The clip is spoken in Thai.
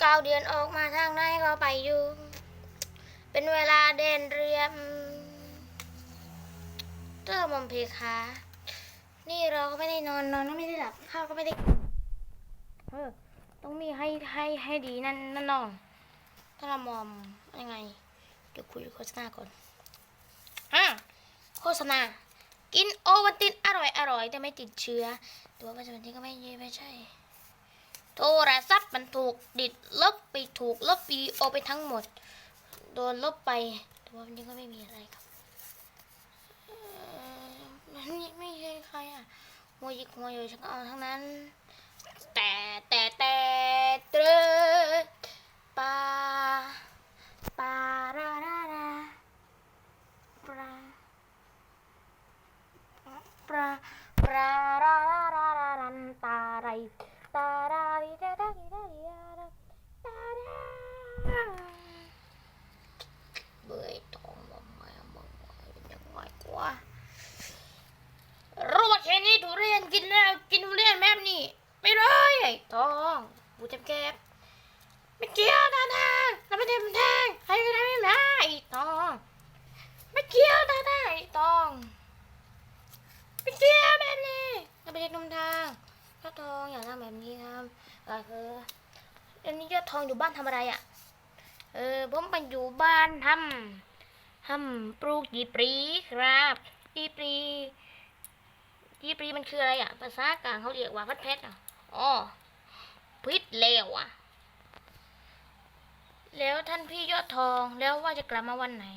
เก้าเดือนออกมาทางไหนก็ไปอยู่ เป็นเวลาเดินเรียมเจ้ามอมเพคะนี่เราก็ไม่ได้นอนนอนก็ไม่ได้หลับข้าวก็ไม่ได้เออต้องมีให้ให้ให้ดีนั่นนั่นน้องถ้าเรามอมยังไงเดี๋ยวคุยโฆษณาก่อนอะโฆษณา กินโอวัลตินอร่อยอร่อยแต่ไม่ติดเชื้อ ตัวปัจจุบันนี้ก็ไม่เยไม่ใช่ โทรศัพท์มันถูกดิดลบไปถูกลบวีโอไปทั้งหมด โดนลบไป แตัววันนี้ก็ไม่มีอะไรครับนี่ไม่ใช่ใครอะหัวยิกหัวอยู่ฉันก็เอาทั้งนั้น แต่แต่แต่เตรปาปาราราราปราปราปรารารารารารันตาไรตาราริดาดาริดาริดาดาตาดาเบื่อทองมาใหม่มาใหม่ยังไงกว่ารู้ว่าแค่นี้ทุเรียนกินแล้วกินทุเรียนแบบนี้ ไม่ได้ไอ้ ทองบูเจ็บแกบไม่เกี่ยวนะนะแล้วไม่ได้มันแทงใครไม่ได้ไม่ได้ไอ้ทองไม่เกี่ยวนะนะไอ้ทองไม่เกี่ยวแบบนี้เราไปเด็กนมทางยอดทองอย่าทำแบบนี้ครับก็คืออันนี้ยอดทองอยู่บ้านทำอะไรอะ เออผมไปอยู่บ้านทำทำปลูกยีปรีครับยีปรียีปรีมันคืออะไรอะ ภาษากลางเขาเรียกว่าพัดเพชรอะ อ๋อพิษเลวอะ แล้วท่านพี่ยอดทองแล้วว่าจะกลับมาวันไหน